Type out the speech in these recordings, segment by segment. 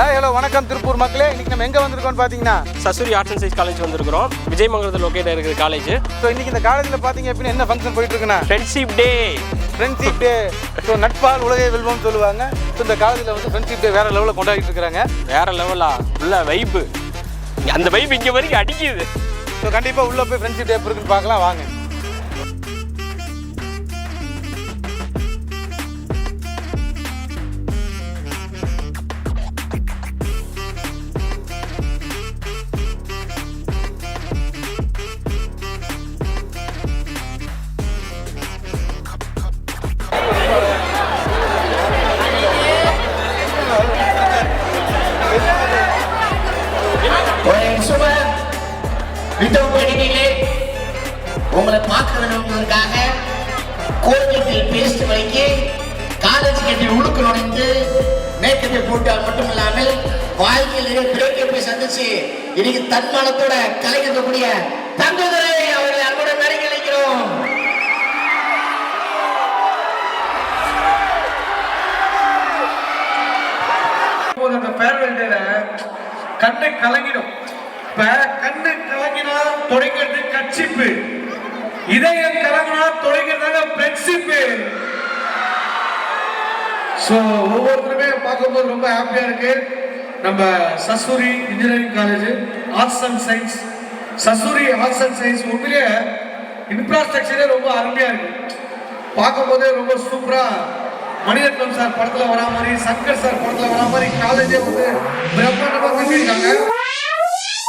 Hello வணக்கம் திருப்பூர் மக்களே. இன்னைக்கு நம்ம எங்க வந்திருக்கோம்னு பாத்தீங்கன்னா Sasurie arts and science college வந்திருக்கிறோம். விஜயமங்கலத்தில் லொக்கேட் இருக்குது காலேஜ் ஸோ இன்னைக்கு இந்த காலேஜில் பாத்தீங்க அப்படின்னா என்ன ஃபங்க்ஷன் போயிட்டு இருக்குன்னா friendship day friendship day so நட்பால் உலகை வெல்வம் சொல்லுவாங்க. ஸோ இந்த காலேஜில் வந்து ஃப்ரெண்ட்ஷிப் டே வேற லெவலில் கொண்டாடிட்டு இருக்காங்க வேற லெவலா உள்ள வைப்பு அந்த வைப் இங்கே வரைக்கும் அடிக்குது. ஸோ கண்டிப்பாக உள்ள போய் ஃப்ரெண்ட்ஷிப் டே இருக்குன்னு பார்க்கலாம் வாங்க. வித்தவுட் எடிட்டிங்லே உங்களை பார்க்க வேணுங்கிறதுக்காக கோவில்கள் பேஸ்ட் வரைக்கி காலேஜ் கட்டி உழுக்கு நுழைந்து மேக்கப்பை போட்டால் மட்டும் இல்லாமல் வாழ்க்கையிலே பிரேக்கப்பை சந்திச்சு இன்னைக்கு தன்மானத்தோட கலைக்கக்கூடிய தங்குதுரை அவர்களை அன்புடன் நடிக்க நினைக்கிறோம் போது அந்த ஃபேர்வெல் கலங்கிடும். இப்ப கண்ணு தொடங்கிறது கட்சிப்பு. இதயம் கலங்கினா தொடங்கிறதாங்க ஃப்ரெண்ட்ஷிப்பு ஸோ ஒவ்வொருத்தருமே பார்க்கும்போது ரொம்ப ஹாப்பியாக இருக்கு. நம்ம Sasurie engineering college arts and science Sasurie arts and science உண்மையிலேயே இன்ஃப்ராஸ்ட்ரக்சரே ரொம்ப அருமையாக இருக்கு. பார்க்கும்போதே ரொம்ப சூப்பராக மணிரத்னம் சார் படத்துல வரா மாதிரி சங்கர் சார் படத்துல வரா மாதிரி காலேஜே வந்து பிரம்மாண்டமா கட்டியிருக்காங்க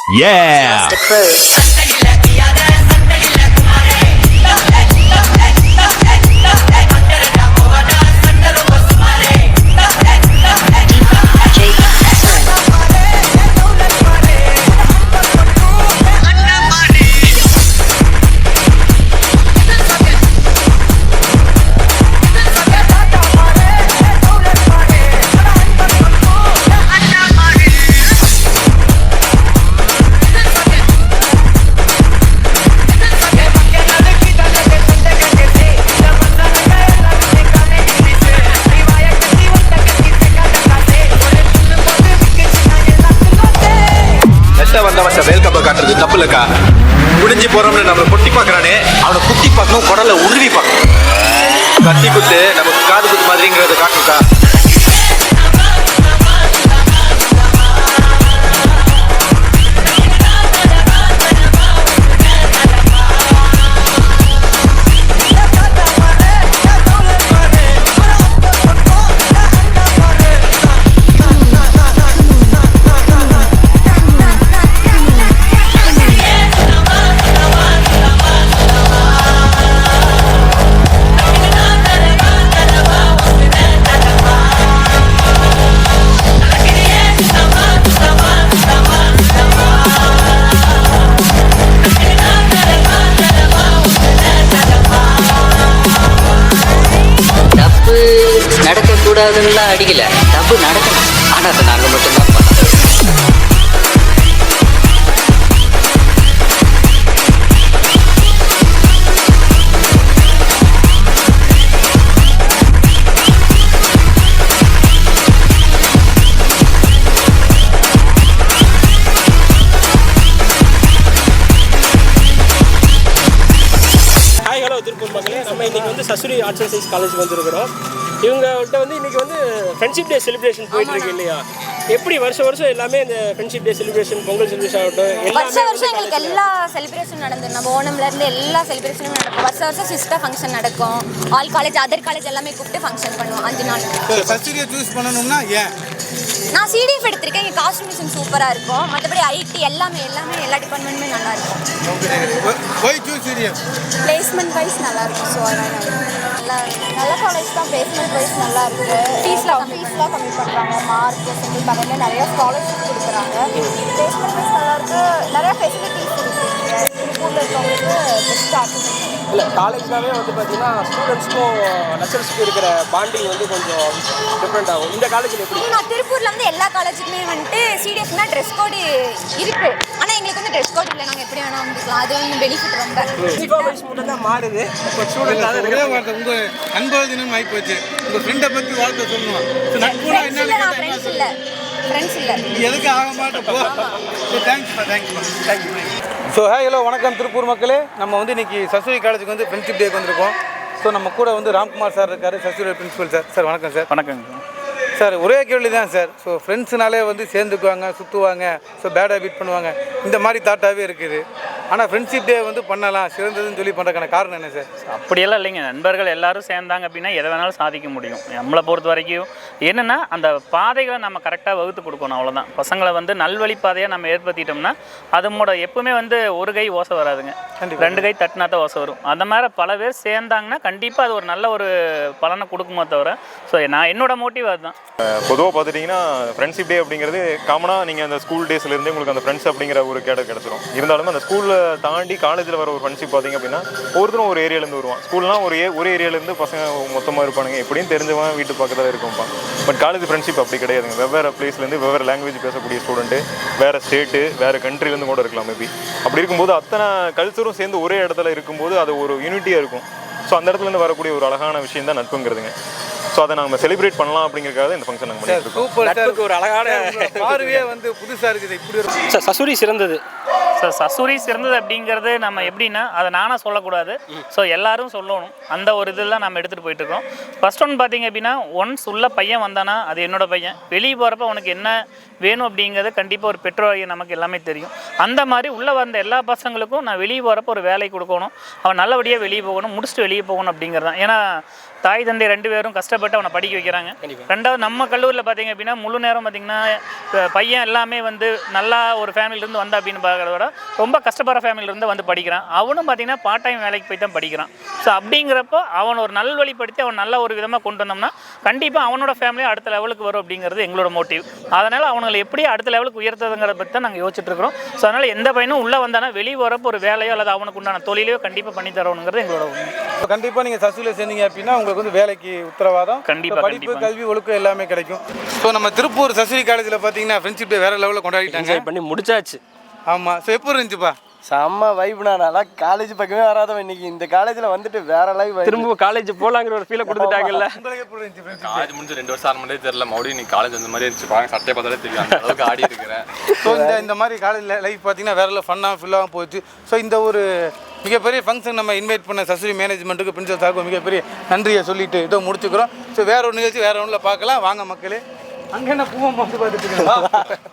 Yeah! வேல்கப்ப தப்பு இல்லக்கா முடிஞ்சு போறோம்னு நம்ம கொட்டி பாக்குறானே அவனை குத்தி பார்க்கணும் குடல உருவி பார்க்கணும். கத்தி குத்து நமக்கு காது குத்து மாதிரிங்கிறத காட்டுக்கா. நடக்கக்கூடாதுன்னா அடிக்கல. தப்பு நடக்கணும் ஆனா அதை நாங்க மட்டும்தான் திருப்பூர் மக்களே. நம்ம இன்னைக்கு வந்து Sasurie arts and science college வந்திருக்கிறோம். இவங்ககிட்ட வந்து இன்னைக்கு வந்து ஃப்ரெண்ட்ஷிப் டே செலிப்ரேஷன் போயிட்டு இருக்கு இல்லையா? எப்படி வருஷம் வருஷம் எல்லாமே இந்த friendship day celebration Pongal celebration ஆகட்டும் வருஷம் வருஷம் எங்களுக்கு எல்லா செலிப்ரேஷன் நடந்துடும் நம்ம ஓணம்ல இருந்து எல்லா செலிப்ரேஷனும் நடக்கும். வருஷம் வருஷம் சிஸ்டர் ஃபங்க்ஷன் நடக்கும். ஆல் காலேஜ் அதர் காலேஜ் எல்லாமே கூப்பிட்டு ஃபங்க்ஷன் பண்ணுவோம் அஞ்சு நாள். ஸோ சர்ச்சரியை சூஸ் பண்ணணும்னா ஏன்? நான் சிடிஎஃப் எடுத்திருக்கேன். எங்கள் காஸ்டியூமேஷன் சூப்பராக இருக்கும். மற்றபடி ஐடி எல்லாமே எல்லாமே எல்லா டிபார்ட்மெண்ட்டுமே நல்லா இருக்கும். பிளேஸ்மெண்ட் வைஸ் நல்லா இருக்கும். ஸோ நல்லா நல்ல காலேஜ் தான். பிளேஸ்மெண்ட் வைஸ் நல்லா இருக்கு ஃபீஸ்லாம் ஃபீஸ்லாம் கம்மி பண்ணுறாங்க மார்க் சிங்கிள் பக்கமே நிறைய ஸ்காலர்ஷிப் கொடுக்குறாங்க. பிளேஸ்மெண்ட் வைஸ் நல்லா இருக்கு. நிறைய ஃபெசிலிட்டிஸ் இருக்கு. திருப்பூரில் இருக்கவங்களுக்கு பெஸ்ட் ஆர்டிஸ்ட் இல்லை காலேஜ்னாவே வந்து பார்த்தீங்கன்னா ஸ்டூடெண்ட்ஸ்க்கும் லெக்சர்ஸ்க்கும் இருக்கிற பாண்டிங் வந்து கொஞ்சம் டிஃப்ரெண்ட் ஆகும். இந்த காலேஜில் எப்படி? நான் திருப்பூர்ல வந்து எல்லா காலேஜுக்குமே வந்துட்டு சிடிஎஸ்னா ட்ரெஸ் கோடு இருக்கு. ஆனா ஆனால் எங்களுக்கு வந்து ட்ரெஸ் கோட் இல்லை நாங்கள் எப்படி வேணால் வந்துக்கலாம். அது வந்து பெனிஃபிட் ரொம்ப. வயசு மட்டும் தான் மாறுது. இப்போ ஸ்டூடெண்ட் ஒரே வார்த்தை உங்க அன்பது தினம் ஆகி போச்சு உங்க ஃப்ரெண்டை பத்தி வாழ்க்கை சொல்லணும். So, நட்புனா ஃப்ரெண்ட்ஸ் இல்லை நான் என்னன்னு ஃப்ரெண்ட்ஸ் இல்லை. ஃப்ரெண்ட்ஸ் இல்லை. எதுக்கு ஆக மாட்டேன் போ. தேங்க்ஸ்ப்பா தேங்க்ஸ்ப்பா ஸோ ஹாய் ஹலோ வணக்கம் திருப்பூர் மக்களே. நம்ம வந்து இன்னைக்கு சசுரி காலேஜுக்கு வந்து ஃப்ரெண்ட்ஷிப் டேக்கு வந்திருக்கோம். ஸோ நம்ம கூட வந்து ராம்குமார் சார் இருக்காரு சசுரி பிரின்சிபல் சார் சார் வணக்கம் சார் வணக்கங்க சார் ஒரே கேள்வி தான் சார். ஸோ ஃப்ரெண்ட்ஸுனாலே வந்து சேர்ந்துக்குவாங்க சுற்றுவாங்க ஸோ பேட் ஹேபிட் பண்ணுவாங்க. இந்த மாதிரி தாட்டாகவே இருக்குது. ஆனால் ஃப்ரெண்ட்ஷிப் டே வந்து பண்ணலாம். சிறந்ததுன்னு சொல்லி பண்ணுறதுக்கான காரணம் என்ன சார் அப்படியெல்லாம் இல்லைங்க. நண்பர்கள் எல்லாரும் சேர்ந்தாங்க அப்படின்னா எதை வேணாலும் சாதிக்க முடியும். நம்மளை பொறுத்த வரைக்கும் என்னென்னா அந்த பாதைகளை நம்ம கரெக்டாக வகுத்து கொடுக்கணும் அவ்வளோதான் பசங்களை வந்து நல்வழி பாதையாக நம்ம ஏற்படுத்திட்டோம்னா அதனோட எப்பவுமே வந்து ஒரு கை ஓசை வராதுங்க. ரெண்டு கை தட்டினா தான் ஓசை வரும். அந்த மாதிரி பல பேர் சேர்ந்தாங்கன்னா கண்டிப்பாக அது ஒரு நல்ல ஒரு பலனை கொடுக்குமோ தவிர ஸோ நான் என்னோட மோட்டிவ் அதுதான். பொதுவாக பார்த்துட்டிங்கன்னா ஃப்ரெண்ட்ஷிப் டே அப்படிங்கிறது காமனாக நீங்கள் அந்த ஸ்கூல் டேஸ்லேருந்து உங்களுக்கு அந்த ஃப்ரெண்ட்ஸ் அப்படிங்கிற ஒரு கேட கிடச்சிரும். இருந்தாலும் அந்த ஸ்கூலில் தாண்டி காலேஜில் வர ஒரு ஃப்ரெண்ட்ஷிப் பார்த்தீங்க அப்படின்னா ஒவ்வொருத்தரும் ஒரு ஏரியாலேருந்து வருவான். ஸ்கூல்னால் ஒரு ஏ ஒரு ஏரியாலேருந்து பசங்க மொத்தமாக இருப்பானுங்க. எப்படியும் தெரிஞ்சவன் வீட்டு பக்கத்தில் இருக்கும்ப்பா பட் காலேஜ் ஃப்ரெண்ட்ஷிப் அப்படி கிடையாதுங்க. வெவ்வேறு பிளேஸ்லேருந்து வெவ்வேறு லாங்குவேஜ் பேசக்கூடிய ஸ்டூடெண்ட்டு வேறு ஸ்டேட்டு வேறு கண்ட்ரிலேருந்து கூட இருக்கலாம் மேபி அப்படி இருக்கும்போது அத்தனை கல்ச்சரும் சேர்ந்து ஒரே இடத்துல இருக்கும்போது அது ஒரு யூனிட்டியாக இருக்கும். ஸோ அந்த இடத்துலேருந்து வரக்கூடிய ஒரு அழகான விஷயம் தான் நட்புங்கிறதுங்க. ஸோ அதை நம்ம செலிப்ரேட் பண்ணலாம் அப்படிங்கிறதுக்காக இந்த ஃபங்க்ஷன் நாங்கள் பண்ணிட்டு இருக்கோம். சூப்பர் ஒரு அழகான பார்வையே வந்து புதுசாக இருக்குது. இப்படி சார் சசுரி சிறந்தது. சார் சசூரி சிறந்தது அப்படிங்கிறது நம்ம எப்படின்னா அதை நானாக சொல்லக்கூடாது. ஸோ எல்லாரும் சொல்லணும். அந்த ஒரு இதில் தான் நம்ம எடுத்துகிட்டு போயிட்டு இருக்கோம் ஒன் பார்த்தீங்க அப்படின்னா ஒன்ஸ் உள்ள பையன் வந்தானா அது என்னோட பையன். வெளியே போகிறப்ப உனக்கு என்ன வேணும் அப்படிங்கிறது கண்டிப்பாக ஒரு பெற்றோர் நமக்கு எல்லாமே தெரியும். அந்த மாதிரி உள்ளே வந்த எல்லா பசங்களுக்கும் நான் வெளியே போகிறப்ப ஒரு வேலை கொடுக்கணும். அவன் நல்லபடியாக வெளியே போகணும் முடிச்சுட்டு வெளியே போகணும் அப்படிங்கிறது தான். ஏன்னா தாய் தந்தை ரெண்டு பேரும் கஷ்டப்பட்டு அவனை படிக்க வைக்கிறாங்க. ரெண்டாவது நம்ம கல்லூரியில் பார்த்தீங்க அப்படின்னா முழு நேரம் பார்த்தீங்கன்னா பையன் எல்லாமே வந்து நல்லா ஒரு ஃபேமிலியிலேருந்து வந்தா அப்படின்னு பார்க்கறத விட ரொம்ப கஷ்டப்படுற ஃபேமிலியிலேருந்து வந்து படிக்கிறான். அவனும் பார்த்தீங்கன்னா பார்ட் டைம் வேலைக்கு போய் தான் படிக்கிறான். ஸோ அப்படிங்கிறப்போ அவன் ஒரு நல்வழிப்படுத்தி அவன் நல்ல ஒரு விதமாக கொண்டு வந்தோம்னா கண்டிப்பாக அவனோட ஃபேமிலி அடுத்த லெவலுக்கு வரும் அப்படிங்கிறது எங்களோட மோட்டிவ் அதனால் அவங்களை எப்படி அடுத்த லெவலுக்கு உயர்த்ததுங்கிறத பற்றி தான் நாங்கள் யோசிச்சுட்டு இருக்கிறோம். ஸோ அதனால் எந்த பையனும் உள்ளே வந்தானா வெளியே வரப்போ ஒரு வேலையோ அல்லது அவனுக்கு உண்டான தொழிலையோ கண்டிப்பாக பண்ணி தரணுங்கிறது எங்களோட கண்டிப்பாக நீங்கள் சசியில் சேர்ந்தீங்க அப்படின்னா உங்களுக்கு வந்து வேலைக்கு உத்தரவாதம். கண்டிப்பா, So, படிப்பு கண்டிப்பா. கல்வி ஒழுக்கம் எல்லாமே கிடைக்கும். ஸோ நம்ம திருப்பூர் சசிரி காலேஜில் பார்த்தீங்கன்னா ஃப்ரெண்ட்ஷிப் டே வேற லெவலில் கொண்டாடிட்டாங்க. பண்ணி முடிச்சாச்சு. ஆமாம் ஸோ எப்போ இருந்துச்சுப்பா? செம்ம வைப்னா நல்லா காலேஜ் பக்கமே வராதவன் இன்னைக்கு. இந்த காலேஜில் வந்துட்டு வேற லைவ் திரும்ப காலேஜ் போலாங்கிற ஒரு ஃபீலை கொடுத்துட்டாங்கல்ல. உங்களுக்கு? காலேஜ் முடிஞ்சு ரெண்டு வருஷம் ஆன மாதிரியே தெரியல. மறுபடியும் நீ காலேஜ் வந்த மாதிரி இருந்துச்சு. பாருங்க சட்டையை பார்த்தாலே தெரியும் அந்த அளவுக்கு ஆடி இருக்கிறேன். ஸோ இந்த இந்த மாதிரி காலேஜ் லைஃப் பார்த்தீங்கன்னா வேற லெவல் ஃபன்னாக ஃபுல்லாக போச்சு. ஸோ இந்த ஒரு மிகப்பெரிய ஃபங்க்ஷன் நம்ம இன்வைட் பண்ண சசுரி மேனேஜ்மெண்ட்டுக்கு பிரின்சிபல் சாருக்கு மிகப்பெரிய நன்றியை சொல்லிட்டு இதோ முடிச்சுக்கிறோம். ஸோ வேற ஒரு நிகழ்ச்சி வேற ஒன்றில் பார்க்கலாம். வாங்க மக்களே. அங்கே என்ன பூவம் பார்த்து பார்த்துட்டு